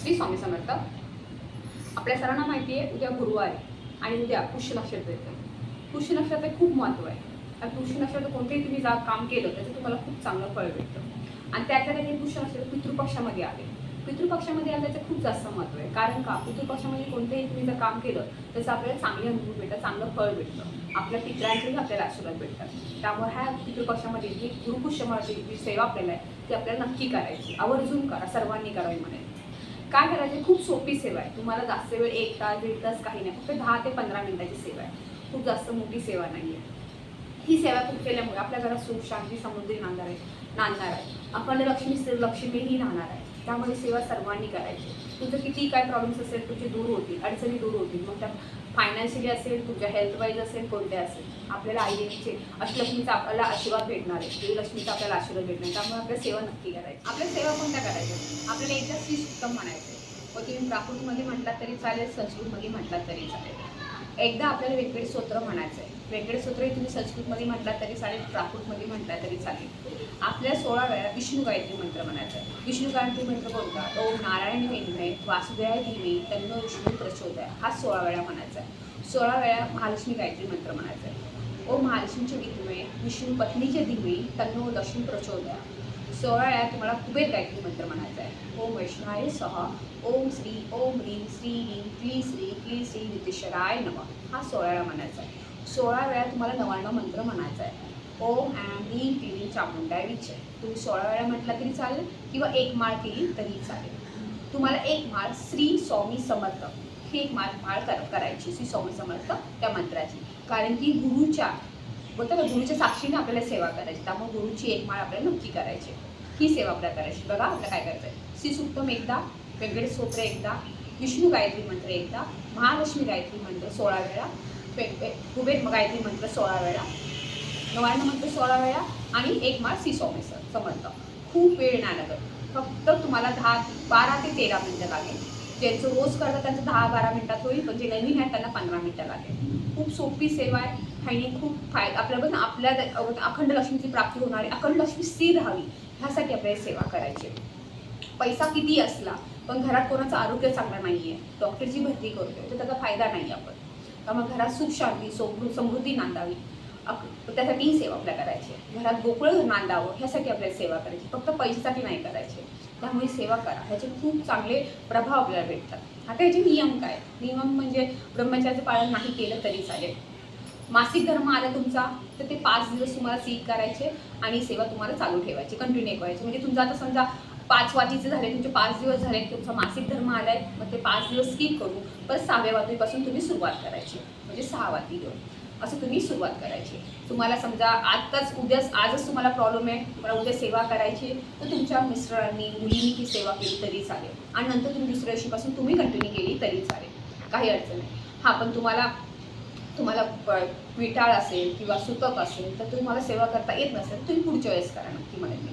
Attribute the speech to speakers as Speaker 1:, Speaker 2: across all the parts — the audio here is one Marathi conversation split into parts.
Speaker 1: श्री स्वामी समर्थ. आपल्या सर्वांना माहिती आहे उद्या गुरुवार आहे आणि उद्या पुष्य नक्षत्र येतं. पुष्य नक्षत्राचं खूप महत्त्व आहे. आणि पुष्य नक्षत्र कोणतेही तुम्ही जा काम केलं त्याचं तुम्हाला खूप चांगलं फळ भेटतं. आणि त्यातल्या त्यात हे पुष्य नक्षत्र पितृपक्षामध्ये आले. पितृपक्षामध्ये आलं त्याचं खूप जास्त महत्त्व आहे. कारण का? पितृपक्षामध्ये कोणतेही तुम्ही जर काम केलं त्याचं आपल्याला चांगले अनुभव भेटतात चांगलं फळ भेटतं. आपल्या पित्रांचेही आपल्याला आशीर्वाद भेटतात. त्यामुळे ह्या पितृपक्षामध्ये जी गुरुपुष्यमाची जी सेवा आपल्याला आहे ती आपल्याला नक्की करायची. आवर्जून करा सर्वांनी करावी म्हणे. काय करायचं? खूप सोपी सेवा आहे. तुम्हाला जास्त वेळ एक तास दीड तास काही नाही. फक्त दहा ते पंधरा मिनिटाची सेवा आहे. खूप जास्त मोठी सेवा नाही आहे ही सेवा खूप केल्यामुळे आपल्या घरात सुख शांती समृद्धी नांदणार आहे. नांदणार आहे. आपण लक्ष्मी लक्ष्मीही राहणार आहे. त्यामुळे सेवा सर्वांनी करायची. तुझं किती काय प्रॉब्लेम्स असेल तुझे दूर होतील अडचणी दूर होतील मग त्या फायनान्शियली असेल तुझ्या हेल्थवाईज असेल कोणत्या असेल. आपल्याला आई देवीचे अष्टलक्ष्मीचा आपल्याला आशीर्वाद भेटणार आहे. देवी आपल्याला आशीर्वाद भेटणार त्यामुळे आपल्या सेवा नक्की करायची. आपल्या सेवा कोणत्या करायच्या? आपल्याला एकदा श्री उत्तम म्हणायचं व तुम्ही प्राकृतमध्ये म्हटलात तरी चालेल संस्कृतमध्ये म्हटलात तरी चालेल. एकदा आपल्याला वेगवेगळे स्तोत्र म्हणायचं आहे वेगवेगळे स्तोत्रही तुम्ही संस्कृतमध्ये म्हटलात तरी चालेल प्राकृतमध्ये म्हटला तरी चालेल. आपल्या सोळा वेळा विष्णू गायत्री मंत्र म्हणायचा आहे विष्णू गायत्री मंत्र कोणता? ओम नारायण वेणवे वासुदेवाय धीमे तन्नो विष्णू प्रचोदय. हा सोळा वेळा म्हणायचा आहे सोळा वेळा महालक्ष्मी गायत्री मंत्र म्हणायचा आहे ओम महालक्ष्मीचे विधमे विष्णू पत्नीचे धीमे तन्नो दक्षिण प्रचोदय. सोळा तुम्हाला कुबेर गायत्री मंत्र म्हणायचा आहे. ओम वैष्णवाय सहा ओम श्री ओम ह्रीम श्री ह्रीम क्ली श्री क्ली श्री विद्युशराय नम. हा सोळाळा म्हणायचा आहे. सोळा वेळा तुम्हाला नव्याण्णव मंत्र म्हणायचा आहे. ओम ॲम ह्रीम क्लीम चामुंडाय विजय. तुम्ही सोळा वेळा म्हटला तरी चालेल किंवा एक माळ केली तरी चालेल. तुम्हाला एक माळ श्री स्वामी समर्थ. ही एक माळ माळ कर करायची श्री स्वामी समर्थ त्या मंत्राची. कारण की गुरुच्या बोलतो ना गुरुच्या साक्षीने आपल्याला सेवा करायची. त्यामुळे गुरुची एक माळ आपल्याला नक्की करायची ही सेवा आपल्या करायची. बघा आपलं काय करतंय? आहे श्री सुक्तम एकदा वेगवेगळे स्तोत्र एकदा विष्णू गायत्री मंत्र एकदा महालक्ष्मी गायत्री मंत्र सोळा वेळा कुबेर गायत्री मंत्र सोळा वेळा नवारण मंत्र सोळा वेळा आणि एक माळ सी स्वामी समजतं समर्थ. खूप वेळ नाही लागत फक्त तुम्हाला दहा बारा ते तेरा मिनटं लागेल. ज्यांचं रोज करतात त्यांचं दहा बारा मिनटात होईल पण जे नवीन आहेत त्यांना पंधरा मिनटं लागेल. खूप सोपी सेवा आहे. आणि खूप फायदा आपल्या आपल्या द- अखंड लक्ष्मीची प्राप्ती होणार आहे अखंड लक्ष्मी स्थिर राहावी. ह्यासाठी आपल्याला सेवा करायची पैसा किती असला पण घरात कोणाचं आरोग्य चांगलं नाही आहे डॉक्टरची भरती करतोय तर त्याचा फायदा नाही आपण. त्यामुळे घरात सुख शांती समृ समृद्धी नांदावी. त्यासाठी ही सेवा आपल्या करायची आहे. घरात गोकुळ नांदावं ह्यासाठी आपल्याला सेवा करायची फक्त पैशासाठी नाही करायची त्यामुळे सेवा करा. ह्याचे खूप चांगले प्रभाव आपल्याला भेटतात. आता ह्याचे नियम काय? नियम म्हणजे ब्रह्मचार्याचं पालन नाही केलं तरी चालेल. मासिक धर्म आला तुमचा तर ते पाच दिवस तुम्हाला सीक करायचे आणि सेवा तुम्हाला चालू ठेवायची कंटिन्यू करायची. म्हणजे तुमचं आता समजा पाच वाटीचे झाले तुमचे पाच दिवस झाले तुमचा मासिक धर्म आला आहे मग ते पाच दिवस स्किप करू परत सहाव्या वाटीपासून तुम्ही सुरुवात करायची. म्हणजे सहा वाटी घेऊन. असं तुम्ही सुरुवात करायची. तुम्हाला समजा आत्ताच उद्याच आजच तुम्हाला प्रॉब्लेम आहे तुम्हाला उद्या सेवा करायची तर तुमच्या मिस्टरांनी मुलींनी ती सेवा केली तरी चालेल. आणि नंतर तुम्ही दुसऱ्या दिवशीपासून तुम्ही कंटिन्यू केली तरी चालेल. काही अडचण नाही. हां पण तुम्हाला तुम्हाला विटाळ असेल किंवा सुतक असेल तर तुम्हाला सेवा करता येत नसेल तुम्ही पुढच्या वेळेस करा नक्की म्हणेन मी.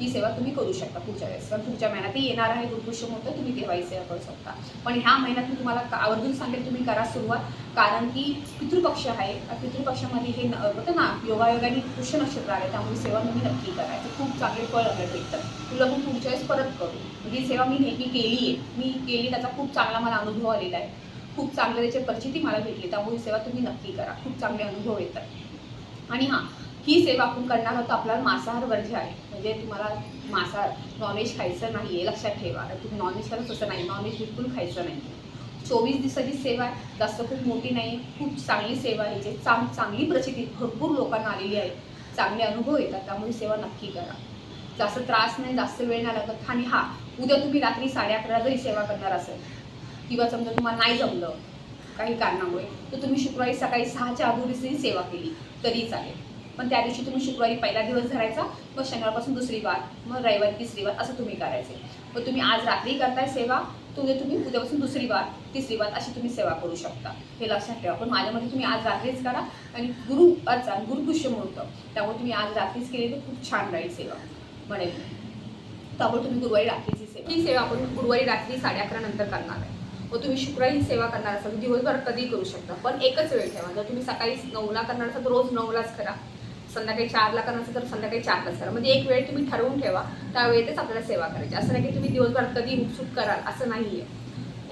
Speaker 1: ही सेवा तुम्ही करू शकता पुढच्या वेळेस. कारण पुढच्या महिन्यातही येणार आहे गुरुपुष्यम होतं तुम्ही तेव्हाही सेवा करू शकता. पण ह्या महिन्यात मी तुम्हाला का- आवर्जून सांगेल तुम्ही करा सुरुवात. कारण की पितृपक्ष आहे पितृपक्षामध्ये हे न- होतं ना योगायोगाने पुष्य नक्षत्र आले त्यामुळे सेवा तुम्ही नक्की करायचं खूप चांगले फळ आपल्याला भेटतं. तुला पण पुढच्या वेळेस परत करू. म्हणजे ही सेवा मी नेहमी केली आहे मी केली त्याचा खूप चांगला मला अनुभव आलेला आहे. खूप चांगल्या त्याची परिस्थिती मला भेटली. त्यामुळे ही सेवा तुम्ही नक्की करा. खूप चांगले अनुभव येतात. आणि हां ही सेवा आपण करणार आहोत आपला मांसाहार वर्ज्य आहे. म्हणजे तुम्हाला मांसाहार नॉनव्हेज खायचं नाही आहे लक्षात ठेवा. तुम्ही नॉनव्हेज करत तसं नाही. नॉनव्हेज बिलकुल खायचं नाही. चोवीस दिवसाची सेवा आहे. जास्त खूप मोठी नाही. आहे खूप चांगली सेवा आहे. जे चांग चांगली प्रचिती भरपूर लोकांना आलेली आहे. चांगले अनुभव येतात. त्यामुळे सेवा नक्की करा. जास्त त्रास नाही जास्त वेळ नाही लागत. आणि हा उद्या तुम्ही रात्री साडे अकरा जरी सेवा करणार असेल किंवा समजा तुम्हाला नाही जमलं काही कारणामुळे तर तुम्ही शुक्रवारी सकाळी सहाच्या अगोदरीची सेवा केली तरी चालेल. पण त्या दिवशी तुम्ही शुक्रवारी पहिला दिवस धरायचा मग शनिवारपासून दुसरी वार मग रविवारी तिसरी वार असं तुम्ही करायचे. मग तुम्ही आज रात्री करताय सेवा तर उद्या तुम्ही उद्यापासून दुसरी वार तिसरी वार अशी तुम्ही सेवा करू शकता. हे लक्षात ठेवा. पण माझ्यामध्ये तुम्ही आज रात्रीच करा आणि गुरु अर्चा गुरुपुष्य मुहूर्त. त्यामुळे तुम्ही आज रात्रीच केली तर खूप छान राहील सेवा. म्हणेल. त्यामुळे तुम्ही गुरुवारी रात्रीची सेवा. ही सेवा आपण गुरुवारी रात्री साडे अकरा नंतर करणार आहे. मग तुम्ही शुक्रवारी ही सेवा करणार असाल. तर दिवसभर कधी करू शकता. पण एकच वेळ ठेवा. जर तुम्ही सकाळी नऊला करणार असाल तर रोज नऊलाच करा. संध्याकाळी चारला करणार असेल तर संध्याकाळी चारलाच करा. म्हणजे एक वेळ तुम्ही ठरवून ठेवा. त्यावेळेतच आपल्याला सेवा करायची. असं नाही की तुम्ही दिवसभर कधी उत्सुक कराल. असं नाही आहे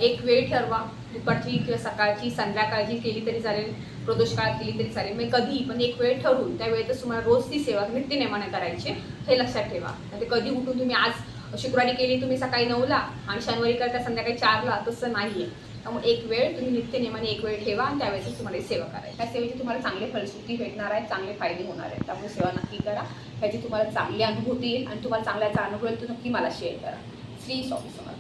Speaker 1: एक वेळ ठरवा. दुपारची किंवा सकाळची संध्याकाळची केली तरी चालेल. प्रदोष काळात केली तरी चालेल. म्हणजे मग कधी पण एक वेळ ठरवून त्यावेळेतच तुम्हाला रोज ती सेवा नित्यनेमाने करायची हे लक्षात ठेवा. म्हणजे कधी उठून तुम्ही आज शुक्रवारी केली तुम्ही सकाळी नऊला आणि शनिवारी करता संध्याकाळी चारला तसं नाही आहे त्यामुळे एक वेळ तुम्ही नित्य नियमाने एक वेळ ठेवा आणि त्यावेळेस तुम्हाला सेवा करायची त्या सेवेची तुम्हाला चांगले फलश्रुती भेटणार आहेत चांगले फायदे होणार आहेत. त्यामुळे सेवा नक्की करा. ह्याची तुम्हाला चांगली अनुभूती येईल आणि तुम्हाला चांगल्याचा अनुभव येईल तो नक्की मला शेअर करा. श्री स्वामी समर्थ.